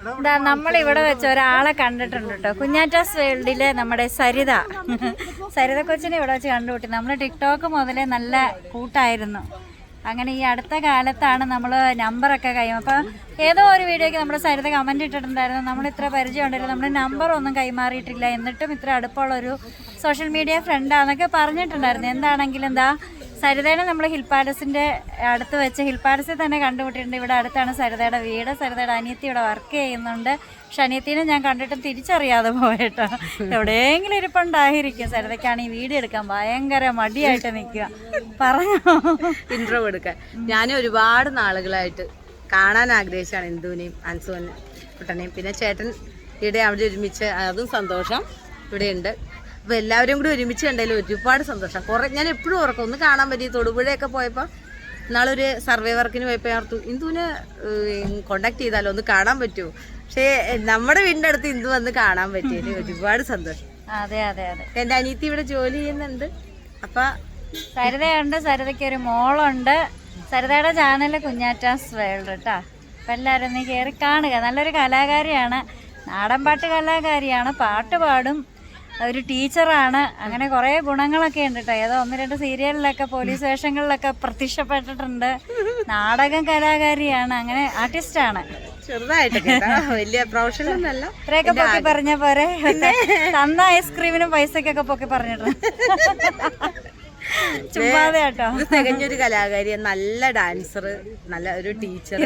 ഇതാ നമ്മൾ ഇവിടെ വെച്ച് ഒരാളെ കണ്ടിട്ടുണ്ട് കേട്ടോ കുഞ്ഞാറ്റാസ് വേൾഡിലെ നമ്മുടെ സരിത. സരിത കൊച്ചിനെ ഇവിടെ വെച്ച് കണ്ടുപിട്ടി നമ്മൾ ടിക്ടോക്ക് മുതലേ നല്ല കൂട്ടായിരുന്നു. അങ്ങനെ ഈ അടുത്ത കാലത്താണ് നമ്മൾ നമ്പറൊക്കെ കൈ അപ്പോൾ ഏതോ ഒരു വീഡിയോയ്ക്ക് നമ്മുടെ സരിത കമന്റ് ഇട്ടിട്ടുണ്ടായിരുന്നു. നമ്മൾ ഇത്ര പരിചയം ഉണ്ടല്ലോ നമ്മൾ നമ്പർ ഒന്നും കൈമാറിയിട്ടില്ല. എന്നിട്ടും ഇത്ര അടുപ്പമുള്ളൊരു സോഷ്യൽ മീഡിയ ഫ്രണ്ടാന്നൊക്കെ പറഞ്ഞിട്ടുണ്ടായിരുന്നു. എന്താണെങ്കിലും എന്താ സരിതേനെ നമ്മൾ ഹിൽ പാലസിന്റെ അടുത്ത് വെച്ച് ഹിൽ പാലസിൽ തന്നെ കണ്ടുമുട്ടിയിട്ടുണ്ട്. ഇവിടെ അടുത്താണ് സരിതയുടെ വീട്. സരിതയുടെ അനിയത്തി ഇവിടെ വർക്ക് ചെയ്യുന്നുണ്ട്. പക്ഷെ അനിയത്തിനെ ഞാൻ കണ്ടിട്ടും തിരിച്ചറിയാതെ പോയിട്ടോ. എവിടെയെങ്കിലും ഇരിപ്പുണ്ടായിരിക്കും. സരിതയ്ക്കാണ് ഈ വീഡിയോ എടുക്കാൻ ഭയങ്കര മടിയായിട്ട് നിൽക്കുക. പറഞ്ഞോ? ഇൻട്രോ എടുക്കാൻ. ഞാൻ ഒരുപാട് നാളുകളായിട്ട് കാണാൻ ആഗ്രഹിച്ചാണ് ഇന്ദുവിനെയും അൻസുവിനെയും കുട്ടനെയും. പിന്നെ ചേട്ടൻ ഇവിടെ അവിടെ ഒരുമിച്ച് അതും സന്തോഷം. ഇവിടെയുണ്ട്. അപ്പോൾ എല്ലാവരും കൂടി ഒരുമിച്ച് കണ്ടതിൽ ഒരുപാട് സന്തോഷം. കുറേ ഞാൻ എപ്പോഴും ഓർക്കും ഒന്ന് കാണാൻ പറ്റി. തൊടുപുഴയൊക്കെ പോയപ്പോൾ നാളൊരു സർവേ വർക്കിന് പോയപ്പോൾ ഓർത്തു ഇന്ദുവിനെ കോണ്ടാക്ട് ചെയ്താലോ? ഒന്ന് കാണാൻ പറ്റുമോ പക്ഷേ നമ്മുടെ വീടിന്റെ അടുത്ത് ഇന്ദു വന്ന് കാണാൻ പറ്റിയത് ഒരുപാട് സന്തോഷം. അതെ അതെ അതെ. എന്റെ അനിയത്തി ഇവിടെ ജോലി ചെയ്യുന്നുണ്ട്. അപ്പം സരിതയുണ്ട് സരിതയ്ക്ക് ഒരു മോളുണ്ട്. സരിതയുടെ ചാനൽ കുഞ്ഞാറ്റാസ് വേൾഡ് കേട്ടോ. അപ്പം എല്ലാവരും ഒന്ന് കയറി കാണുക. നല്ലൊരു കലാകാരിയാണ്. നാടൻ പാട്ട് കലാകാരിയാണ്. പാട്ട് പാടും. ഒരു ടീച്ചറാണ്. അങ്ങനെ കുറേ ഗുണങ്ങളൊക്കെ ഉണ്ട് കേട്ടോ ഏതോ ഒന്ന് രണ്ട് സീരിയലിലൊക്കെ പോലീസ് വേഷങ്ങളിലൊക്കെ പ്രത്യക്ഷപ്പെട്ടിട്ടുണ്ട്. നാടകം കലാകാരിയാണ്. അങ്ങനെ ആർട്ടിസ്റ്റാണ്. ചെറുതായിട്ടൊക്കെ കേട്ടോ. വലിയ പ്രൊഫഷണൽ ഒന്നല്ല ഇത്രയൊക്കെ പൊക്കി പറഞ്ഞ പോരെ തന്ന ഐസ്ക്രീമിനും പൈസക്കൊക്കെ പൊക്കി പറഞ്ഞിട്ടുണ്ട്. തികഞ്ഞൊരു കലാകാരി നല്ല ഡാൻസർ നല്ല ഒരു ടീച്ചർ.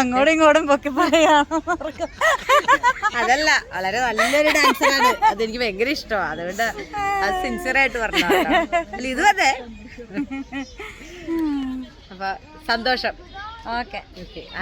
അങ്ങോട്ടും ഇങ്ങോട്ടും പൊക്കി പറയാ അതല്ല വളരെ നല്ലൊരു ഡാൻസറാണ് അതെനിക്ക് ഭയങ്കര ഇഷ്ടമാണ് അതുകൊണ്ട് അത് സിൻസിയർ ആയിട്ട് പറഞ്ഞു അല്ല ഇതും അതെ. അപ്പൊ സന്തോഷം. ഓക്കെ. ഓക്കെ